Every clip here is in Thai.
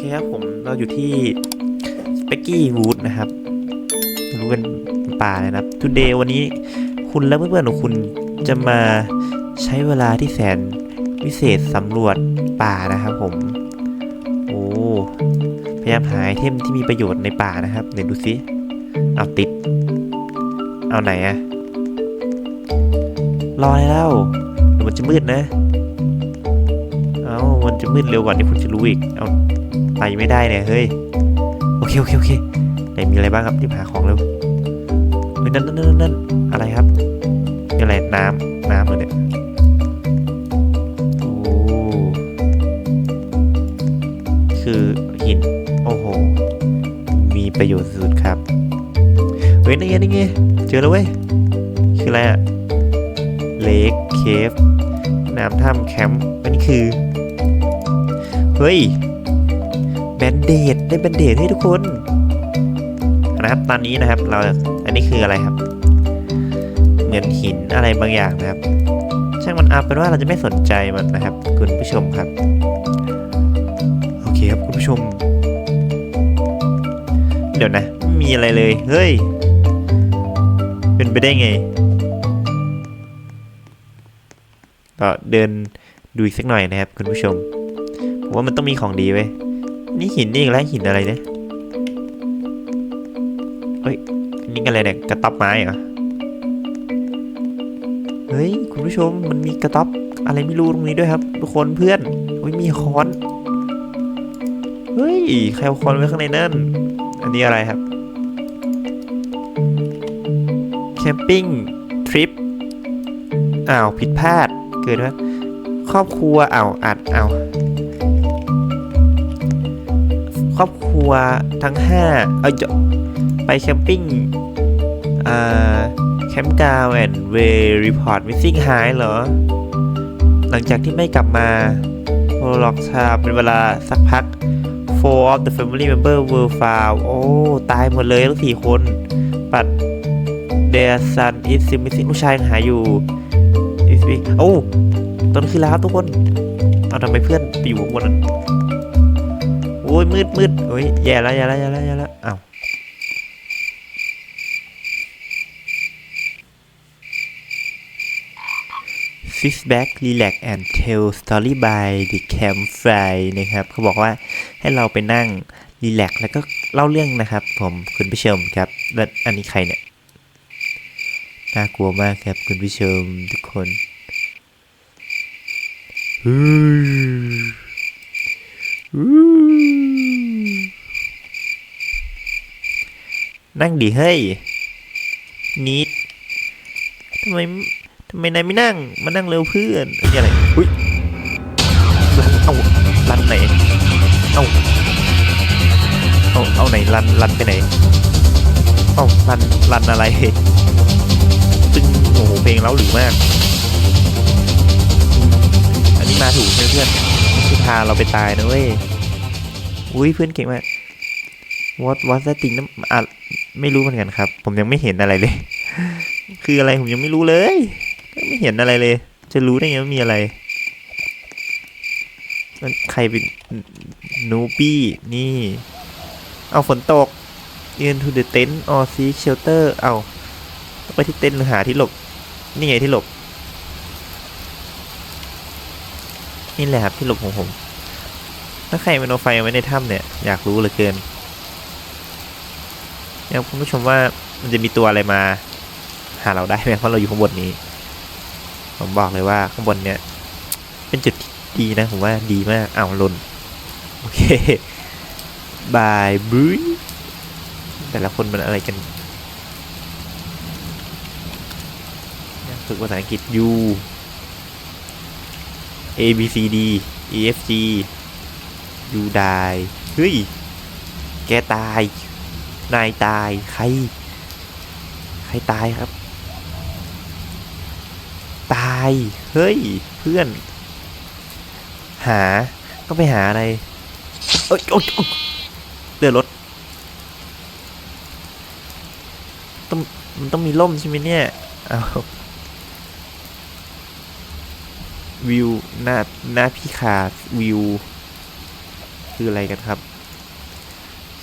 เคครับผมเราอยู่ที่สเปกกี้วูดนะครับรู้เป็นป่าเลยนะครับทูเดย์วันนี้คุณและเพื่อนๆของคุณจะมาใช้เวลาที่แสนวิเศษสำรวจป่านะครับผม โอ้พยายามหาไอเทมที่มีประโยชน์ในป่านะครับเดี๋ยวดูสิเอาติด เอาไหนอะรอแล้วเดี๋ยวมันจะมืดนะ เอามันจะมืดเร็วกว่าที่คุณจะรู้อีก เอา ไปไม่ได้เนี่ยเฮ้ยโอเคโอเคโอเคไหนมีอะไรบ้างครับที่หาของเร็วเฮ้ยนั่นนั่นนั่นนั่นอะไรครับนี่อะไรน้ำน้ำเหรเนี่ยโอ้คือหินโอ้โหมีประโยชน์สุดครับเฮ้ยนี่ไงนี่ไงเจอแล้วเว้ยคืออะไรอะเลคเคฟน้ำถ้ำแคมป์มันคือ เฮ้ย แบนเดดได้แบนเดดให้ทุกคนนะครับตอนนี้นะครับเราอันนี้คืออะไรครับ เหมือนหินอะไรบางอย่างนะครับ ช่างมันเอาเป็นว่าเราจะไม่สนใจมันนะครับ คุณผู้ชมครับ โอเคครับคุณผู้ชม เดี๋ยวนะไม่มีอะไรเลย เฮ้ย เป็นไปได้ไง ก็เดินดูอีกสักหน่อยนะครับ คุณผู้ชมผมว่ามันต้องมีของดีไว้ นี่หินนี่อีกแล้วหินอะไรเนี่ยเฮ้ยอันนี่อะไรเนี่ยกระต๊อบไม้เหรอเฮ้ยคุณผู้ชมมันมีกระต๊อบอะไรไม่รู้ตรงนี้ด้วยครับ ทุกคนเพื่อนเฮ้ยมีค้อนเฮ้ยใครเอาค้อนไว้ข้างในนั่นอันนี้อะไรครับแคมปิ้งทริปอ้าวผิดพลาดเกิดว่าครอบครัวเอาวอัดเอาว ครอบครัวทั้งห้าเอาจะไปแคมปิ้งอ่าแคมป์กาวแอนเวรีพอร์ตมิสซิ่งหายเหรอ หลังจากที่ไม่กลับมาโฮล็อกชาเป็นเวลาสักพัก four of the family member were found โอ้ ตายหมดเลยทั้งสี่คน but their son is still missing ลูกชายหายอยู่ is big โอ้ตอนนนคือแล้วทุกคน เอาทำไมเพื่อนไปอยู่บนนั้น อ้ยมืดมืดโอ้ยแย่แล้วแย่แล้วแย่แล้วแย่แล้วอ้าว Sit back relax and tell story by the campfire นะครับเขาบอกว่าให้เราไปนั่งรีแลกแล้วก็เล่าเรื่องนะครับ ผมคุณผู้ชมครับแล้วอันนี้ใครเนี่ยน่ากลัวมากครับคุณผู้ชมทุกคนฮู้ฮู้ นั่งดิเฮ้ยนิดทำไมทำไมนายไม่นั่ง มานั่งเร็วเพื่อนอันนี้อะไร อุ้ยเอารันไหน เอาเอาเอาไหนรันรันไปไหน เอารันรันอะไรซึ่งโอ้โหเพลงเล้าหรือมาก อันนี้มาถูกใช่ไหมเพื่อนพาเราไปตายนะเว้ย อุ้ยเพื่อนเก่งมาก what what that thing นั่นอะไม่รู้เหมือนกันครับ ผมยังไม่เห็นอะไรเลย คืออะไรผมยังไม่รู้เลยไม่เห็นอะไรเลย จะรู้ได้ไงว่ามีอะไรนั่นใครเป็นนูบี้นี่ เอาฝนตก into the tent or seek shelter เอาต้องไปที่เต็นท์หรือหาที่หลบ นี่ไงที่หลบ นี่แหละครับที่หลบของผมถ้าใครมันเอาไฟไว้ในถ้ำเนี่ย อยากรู้เหลือเกิน อยากคุณผู้ชมว่ามันจะมีตัวอะไรมาหาเราได้ไหมเพราะเราอยู่ข้างบนนี้ ผมบอกเลยว่าข้างบนเนี่ย เป็นจุดดีนะผมว่าดีมากอ้าวหล่นโอเคบายบุยแต่ละคนมันอะไรกันฝึกภาษาอังกฤษ U A B C D E F G U ดายเฮ้ย แกตาย นายตายใคร ใครตายครับ ตายเฮ้ยเพื่อน หาก็ไปหาอะไรเอ้ยโอ๊ยโอ๊ยเดือดรถต้องมันต้องมีล่มใช่ไหมเนี่ยเอาวิวหน้าหน้าพี่ขาดวิว คืออะไรกันครับ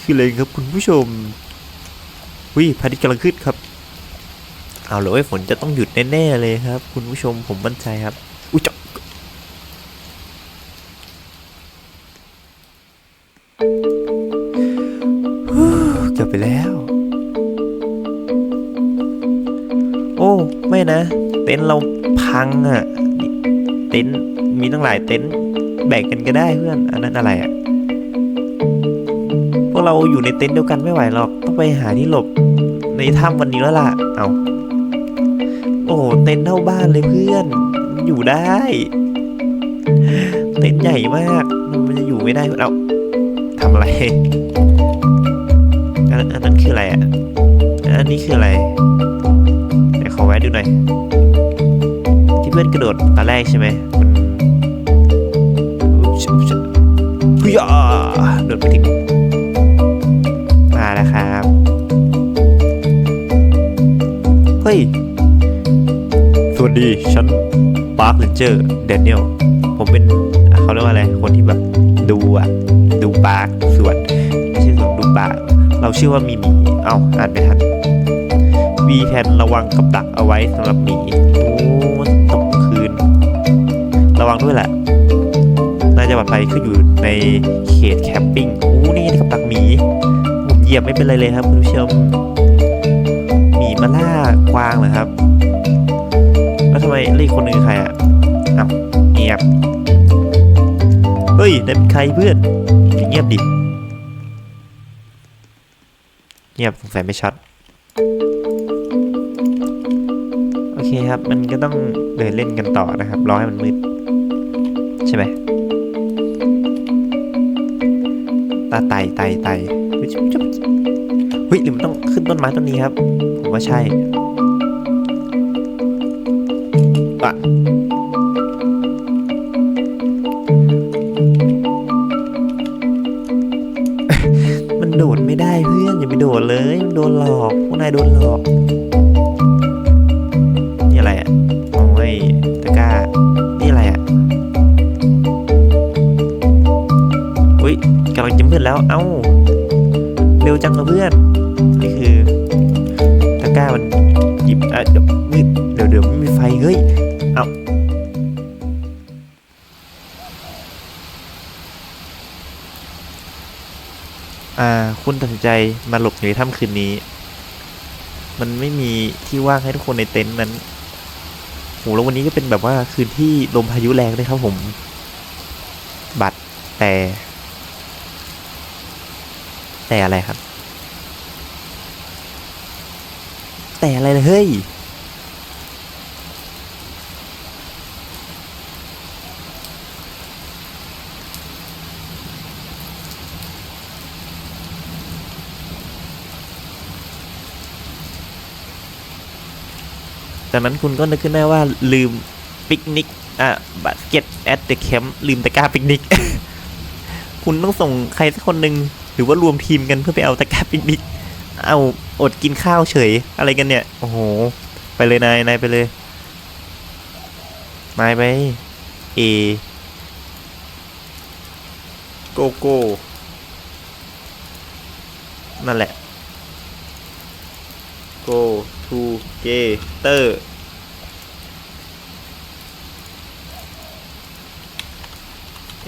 คืออะไรครับคุณผู้ชมวิพระอาทิตย์กำลังขึ้นครับ เอาเลยฝนจะต้องหยุดแน่ๆเลยครับ คุณผู้ชมผมมั่นใจครับอุ้ยจ๊ะฮู้เกือบไปแล้ว โอ้ไม่นะ เต็นท์เราพังอะ่ะ เต็นท์มีตั้งหลายเต็นท์แบ่งกันก็ได้เพื่อน อันนั้นอะไรอะ่ะ เราอยู่ในเต็นท์เดียวกันไม่ไหวหรอก ต้องไปหาที่หลบ ในถ้ำวันนี้แล้วล่ะ เอาโอ้เต็นท์เท่าบ้านเลยเพื่อน อยู่ได้ เต็นท์ใหญ่มาก มันจะอยู่ไม่ได้เอาทำอะไรอันนั้นคืออะไรอะ อันนี้คืออะไรเดี๋ยวขอแวะดูหน่อย ที่เพื่อนกระโดดตอนแรกใช่ไหมมันอุ๊ยชุ ฮ้ย สวัสดีฉันปาร์คเลนเจอร์เดนเนียลผมเป็นเขาเรียกว่าอะไร คนที่แบบดูอะดูปาร์คสวนไม่ใช่สวนดูปาร์คเราชื่อว่ามีมี เอ้าอ่านไม่ทันมีแผนระวังกับดักเอาไว้สำหรับหมีโอ้ตกคืน ระวังด้วยแหละน่าจะปลอดภัยคืออยู่ในเขตแคมปิ้งโอ้นี่กับดักหมีผมเหยียบไม่เป็นไรเลยครับคุณผู้ชม วางเหรอครับ แล้วทำไมเรียกคนนึงใครอะอ้าวเงียบ เฮ้ยนั่นใครเพื่อนเงียบดิ เงียบสงสัยไม่ชัด โอเคครับ มันก็ต้องเดินเล่นกันต่อนะครับ รอให้มันมืด ใช่ไหมตาไต่ไต่ไต่เฮ้ยจุ๊บจุ๊บเฮ้ยหรือมันต้องขึ้นต้นไม้ต้นนี้ครับ ผมว่าใช่ โดดไม่ได้เพื่อนอย่าไปโดดเลยมันโดนหลอกพวกนายโดนหลอกนี่อะไรอะโอ้ยตะกร้านี่อะไรอะอุ้ยกำลังจะมืดแล้วเอ้าเร็วจังเลยเพื่อนนี่คือตะกร้ามันหยิบอะเดี๋ยวมืดเดี๋ยวเดี๋ยวไม่มีไฟเฮ้ย คุณตัดสินใจมาหลบอยู่ในถ้ำคืนนี้ มันไม่มีที่ว่างให้ทุกคนในเต็นท์นั้นโหแล้ววันนี้ก็เป็นแบบว่าคืนที่ลมพายุแรงเลยครับผม บัตรแต่ แต่อะไรครับ แต่อะไรเลยเฮ้ย จากนั้นคุณก็นึกขึ้นได้ว่าลืมปิกนิกอะบัสเก็ตแอดเดอะแคมป์ลืมตะกร้าปิกนิก คุณต้องส่งใครสักคนหนึ่งหรือว่ารวมทีมกันเพื่อไปเอาตะกร้าปิกนิก เอาอดกินข้าวเฉย อะไรกันเนี่ย โอ้โห ไปเลยนายนายไปเลยนายไปเอโกโก้นั่นแหละ go to gator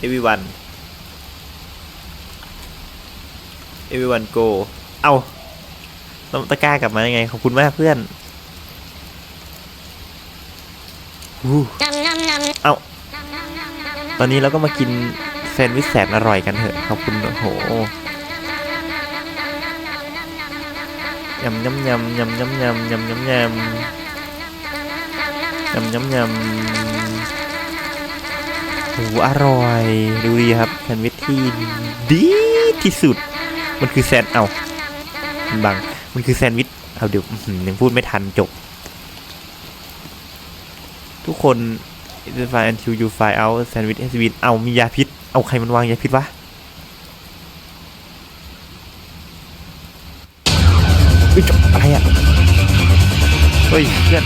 everyone everyone go เอาต้องตะก้ากลับมายังไง ขอบคุณมากเพื่อนหูเอาตอนนี้เราก็มากินแซนด์วิชแสนอร่อยกันเถอะ ขอบคุณโอ้โหยำยำยำยำยำยำยำยำยำยำยำยำ โอ้โหอร่อยดูดีครับแซนด์วิชที่ดีที่สุด มันคือแซนเอามันบังมันคือแซนด์วิชเอาเดี๋ยวหือยังพูดไม่ทันจบ ทุกคน identify until you find out sandwich has been เอามียาพิษ เอาใครมันวางยาพิษวะเฮ้ยจบอะไรอะ เฮ้ยเพื่อน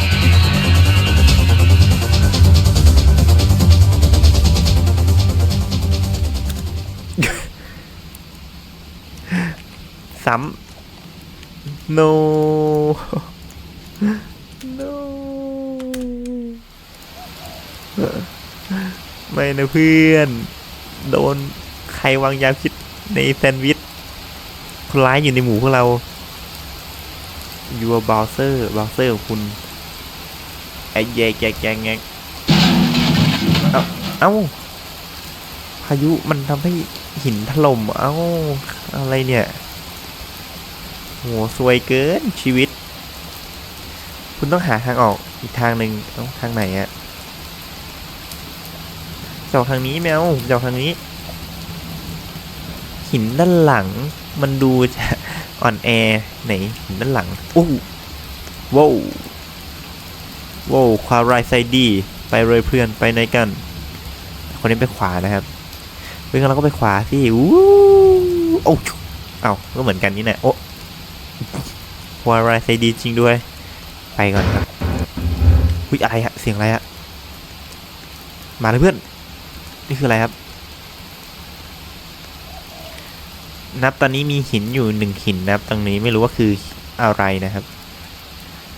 ซ้ำ no no ไม่นะเพื่อน โดนใครวางยาพิษในแซนด์วิชคนร้ายอยู่ในหมู่พวกเรายูบาวเซอร์บาวเซอร์ของคุณไอ้แยกแยกแยกแยกเอ้าเอ้าพายุมันทำให้หินถล่มเอ้า อะไรเนี่ย โหสวยเกินชีวิต คุณต้องหาทางออกอีกทางหนึ่งต้องทางไหนอะจะออกทางนี้แมวจะออกทางนี้ หินด้านหลังมันดูจะอ่อนแอไหนหินด้านหลังโอ้ว้าวว้าวขวาไรไซดีไปเลยเพื่อนไปไหนกัน คนนี้ไปขวานะครับเพื่อนเราก็ไปขวาสิอู้โอ้เอาก็เหมือนกันนี่แหละโอ้ วาไรไซดีจริงด้วย ไปก่อนครับวิอะไรฮะเสียงอะไรฮะมาเลยเพื่อน นี่คืออะไรครับ นับตอนนี้มีหินอยู่หนึ่งหินนะครับ ตรงนี้ไม่รู้ว่าคืออะไรนะครับ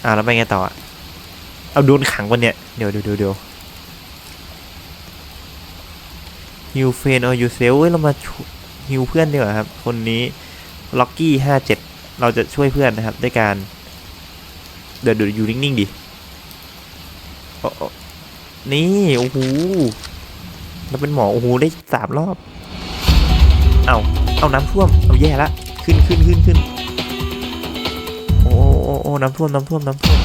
อ่าแล้วไปไงต่ออะเอาโดนขังวันเนี่ย เดี๋ยวเดี๋ยวเดี๋ยวฮิวเฟนเอายูเซลเว้ยเรามาฮิวเพื่อนดีกว่าครับ คนนี้ล็อกกี้ห้าเจ็ด เราจะช่วยเพื่อนนะครับด้วยการ เดี๋ยวดี๋ยวอยู่นิ่งๆดิโอ้โอ้นี่โอ้โหเราเป็นหมอโอ้โหได้สามรอบ เอาเอาน้ำท่วมเอาแย่ละขึ้นขึ้นขึ้นขึ้นโอ้โอ้โอ้น้ำท่วมน้ำท่วมน้ำท่วม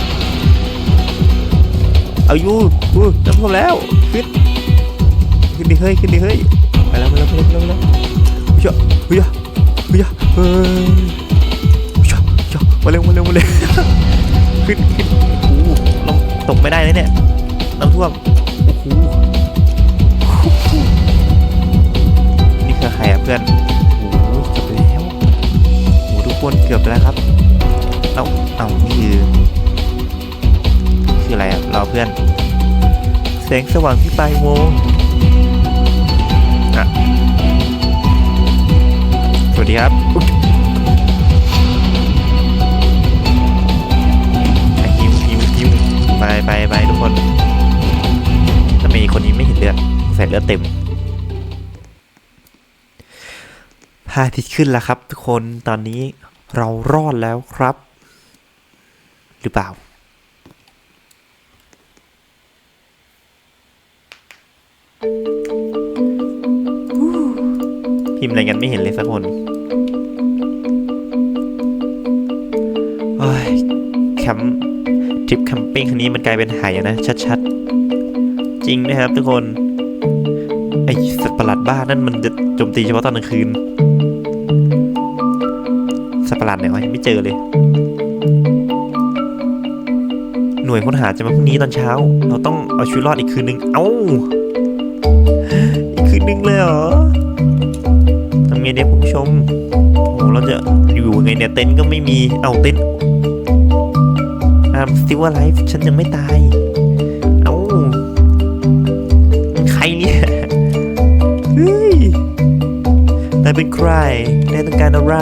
เอาอยู่อู้น้ำท่วมแล้วขึ้นขึ้นดิเฮ้ยขึ้นดิเฮ้ยไปแล้วไปแล้วไปแล้วไปแล้วไปแล้วเฮ้ยเฮ้ยเฮ้ยเฮ้ยเฮ้ย มาเร็วมาเร็วมาเร็วขึ้นขึ้นโอ้โหเราตกไม่ได้เลยเนี่ยน้ำท่วมโอ้โหนี่คือใครอะเพื่อนโอ้โหเกือบไปแล้วโอ้โหทุกคนเกือบไปแล้วครับเอาเอานี่คือคืออะไรอะเราเพื่อนแสงสว่างที่ปลายโมงอะสวัสดีครับ ไปไปไปทุกคนทำไมคนนี้ไม่เห็นเลือดใส่เลือดเต็มพระอาทิตย์ขึ้นแล้วครับ ทุกคนตอนนี้เรารอดแล้วครับ หรือเปล่า พิมพ์อะไรกันไม่เห็นเลยสักคนโอ้ยแคมป์ ทริปแคมปิ้งครั้งนี้มันกลายเป็นหายนะ ชัดๆ จริงนะครับทุกคน ไอสัตว์ประหลาดบ้านั่นมันจะโจมตีเฉพาะตอนกลางคืน สัตว์ประหลาดไหนวะยังไม่เจอเลย หน่วยค้นหาจะมาพรุ่งนี้ตอนเช้า เราต้องเอาชีวิตรอดอีกคืนนึง เอ้า อีกคืนนึงเลยเหรอทำไงเนี่ยคุณผู้ชมโอ้เราจะอยู่ไงเนี่ยเต็นท์ก็ไม่มี เอ้าเต็นท์ I'm still alive ฉันยังไม่ตาย เอ้าใครเนี่ยเฮ้ยนายเป็นใครนายต้องการอะไร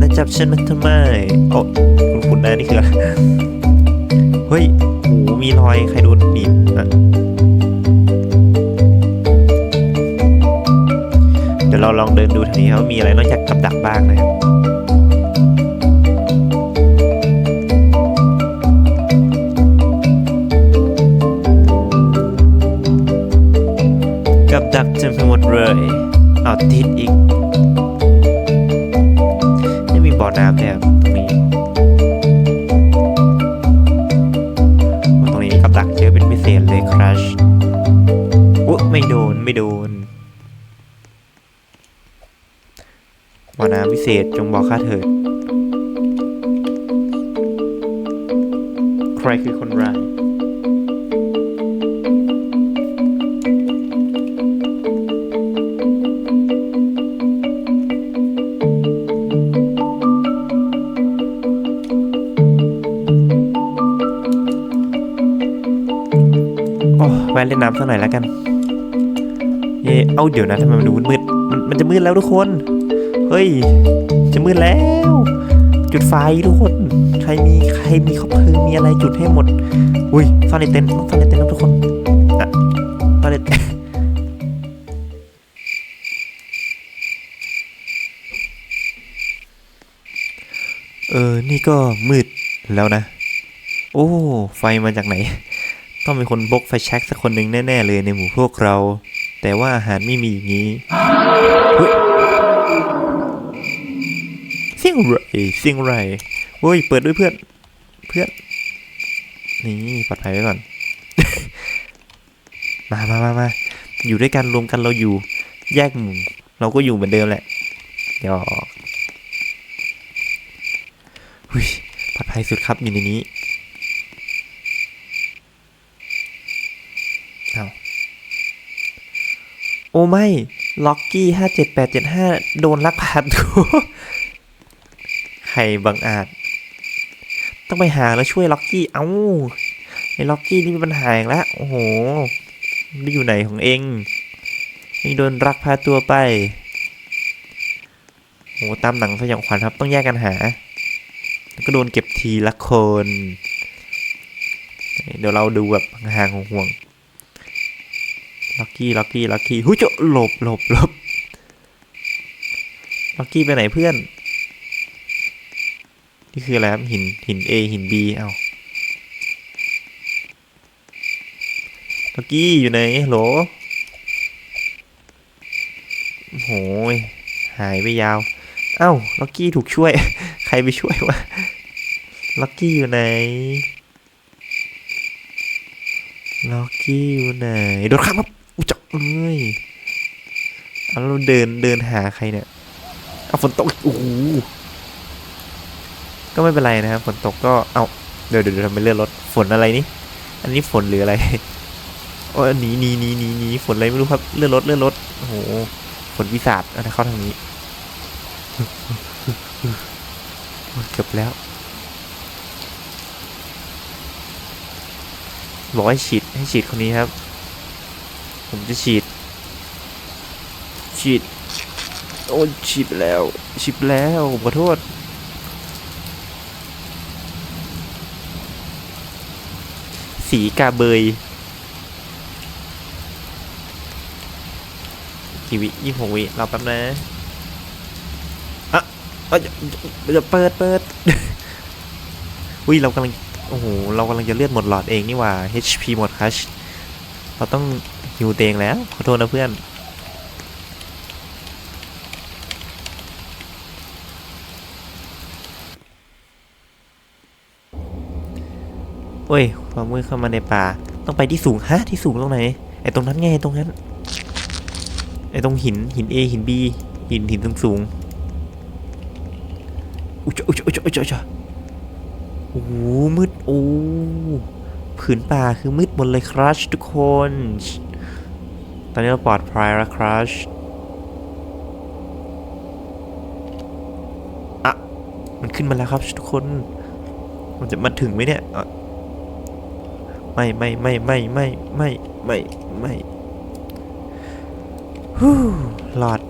นายจับฉันมาทำไมโอ้คุณคุณนายนี่คือ เฮ้ยโหมีรอยใครโดนหนีบอะเดี๋ยวเราลองเดินดูทางนี้ครับว่ามีอะไรนอกจากกับดักบ้างนะครับ ดักเต็มไปหมดเลยเอาติดอีกนี่มีบ่อน้ำเนี่ยตรงนี้ตรงนี้มีกับดักเยอะเป็นพิเศษเลยครัชอุ๊ยไม่โดนไม่โดนบ่อน้ำพิเศษจงบอกข้าเถิดใครคือคนร้ายะเล่นน้ำสักหน่อยแล้วกัน เย่เอาเดี๋ยวนะทำไมมันดูมืดมันมันจะมืดแล้วทุกคน เฮ้ย จะมืดแล้ว จุดไฟทุกคน ใครมีใครมีคบเพลิงมีอะไรจุดให้หมด อุ้ยซ่อนในเต็นท์ต้องซ่อนในเต็นท์นะทุกคนอะซ่อนในเต็นท์เออ นี่ก็มืดแล้วนะ โอ้ ไฟมาจากไหน ต้องเป็นคนบกไฟแช็กสักคนหนึ่งแน่ ๆ เลยในหมู่พวกเรา แต่ว่าอาหารไม่มีอย่างนี้เฮ้ยสียงไรเสียงไรเฮ้ย เปิดด้วยเพื่อน เพื่อน นี่ปลอดภัยไว้ก่อน มามามามาอยู่ด้วยกันรวมกันเราอยู่ แยกหมู่เราก็อยู่เหมือนเดิมแหละหยอกหุยปลอดภัยสุดครับอยู่ในนี้เอา โอ้ไม่ล็อกกี้ห้าเจ็ดแปดเจ็ดห้าโดนลักพาตัวใครบังอาจ ต้องไปหาแล้วช่วยล็อกกี้เอ้าไอ้ล็อกกี้นี่มีปัญหาอีกแล้วโอ้โหไม่อยู่ไหนของเองนี่โดนรักพาตัวไปโอ้ตามหนังสยองขวัญครับต้องแยกกันหา แล้วก็โดนเก็บทีละคน เดี๋ยวเราดูแบบห่างห่วง ล็อกกี้ล็อกกี้ล็อกกี้หุ้ยจะหลบหลบหลบล็อกกี้ไปไหนเพื่อน นี่คืออะไรครับหินหิน A หิน B เอาล็อกกี้อยู่ไหนโหลโอ้โหยหายไปยาว เอ้าล็อกกี้ถูกช่วย ใครไปช่วยวะล็อกกี้อยู่ไหนล็อกกี้อยู่ไหนโดนครับ เอ้ยเอาเราเดินเดินหาใครเนี่ยเอาฝนตกโอ้โหก็ไม่เป็นไรนะครับฝนตกก็เอาเดี๋ยวเดี๋ยวเดี๋ยวทำไมเลื่อนรถฝนอะไรนี่อันนี้ฝนหรืออะไรโอ้หนีหนีหนีหนีหนีฝนอะไรไม่รู้ครับเลื่อนรถเลื่อนรถโอ้โหฝนวิสาดอะไรเข้าทางนี้เกือบแล้วบอกให้ฉีดให้ฉีดคนนี้ครับ ผมจะฉีด ฉีด โอ้ฉีดแล้ว ฉีดแล้วผมขอโทษ สีกาเบยกี่วิยี่หกวิเรอแป๊บนะอะเอ้ยเดี๋ยวเปิดเปิดอุ้ยเรากำลัง โอ้โห เรากำลังจะเลือดหมดหลอดเองนี่ว่า HP หมดคัชเราต้อง ฮิวเตงแล้ว ขอโทษนะเพื่อน โอ้ย ความมืดเข้ามาในป่า ต้องไปที่สูง ฮะ ที่สูงตรงไหน ไอ้ตรงนั้นไงตรงนั้น ไอ้ตรงหิน หิน A หิน B หินหินสูงสูงอุ้ยจ้ะอุ้ยจ้ะอุ้ยจ้ะอุ้ยจ้ะอุ้ยโอ้โหมืด โอ้ผืนป่าคือมืดหมดเลยครัชทุกคน ตอนนี้เราปลอดภัยแล้วครัชอะ มันขึ้นมาแล้วครับทุกคน มันจะมาถึงไหมเนี่ยไม่ไม่ไม่ไม่ไม่ไม่ไม่ไม่ฮู้หลอด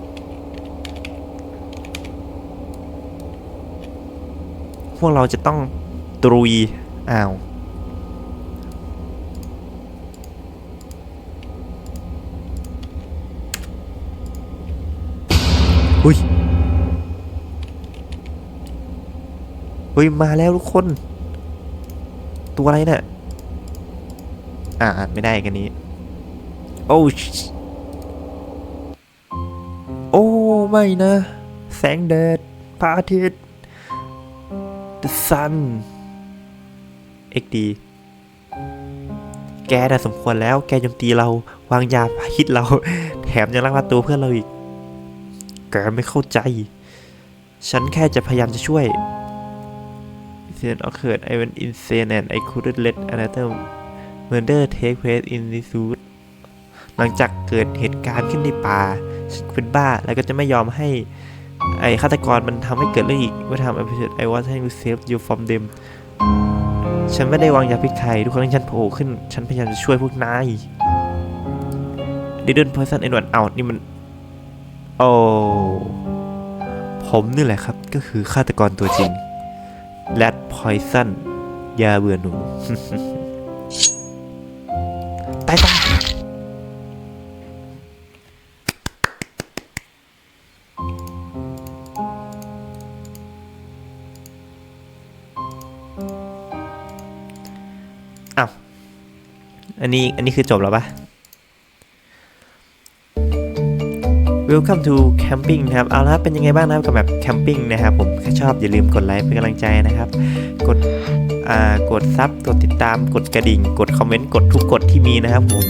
พวกเราจะต้องตรุยอ้าว อุ้ย เฮ้ยมาแล้วทุกคน ตัวอะไรเนี่ยอ่าไม่ได้กันนี้ โอ้ชโอ้ไม่นะ แสงแดดพระอาทิตย์ The Sun XD แกน่ะสมควรแล้ว แกโจมตีเรา วางยาพิษเรา แถมยังลักพาตัวเพื่อนเราอีก แกไม่เข้าใจ ฉันแค่จะพยายามจะช่วย Incident occurred I went insane and I couldn't let another murder take place in this wood หลังจากเกิดเหตุการณ์ขึ้นในป่าฉันเป็นบ้าแล้วก็จะไม่ยอมให้ไอ้ฆาตกรมันทำให้เกิดเรื่องอีกว่าทำ episode I was trying to save you from them ฉันไม่ได้วางยาพิษใครทุกครั้งที่ฉันโผล่ขึ้น ฉันพยายามจะช่วยพวกนาย Didn't poison anyone out นี่มัน โอ้ ผมนี่แหละครับ ก็คือฆาตกรตัวจริง แรดพอยซันยาเบื่อหนู ตายตายอ้าวอันนี้ อันนี้คือจบแล้วปะ Welcome to camping นะครับ เอาละเป็นยังไงบ้างนะครับกับแบบแคมปิ้งนะครับ ผมถ้าชอบอย่าลืมกดไลค์เป็นกำลังใจนะครับ กดอ่ากดซับกดติดตาม กดกระดิ่ง กดคอมเมนต์ กดทุกกดที่มีนะครับผม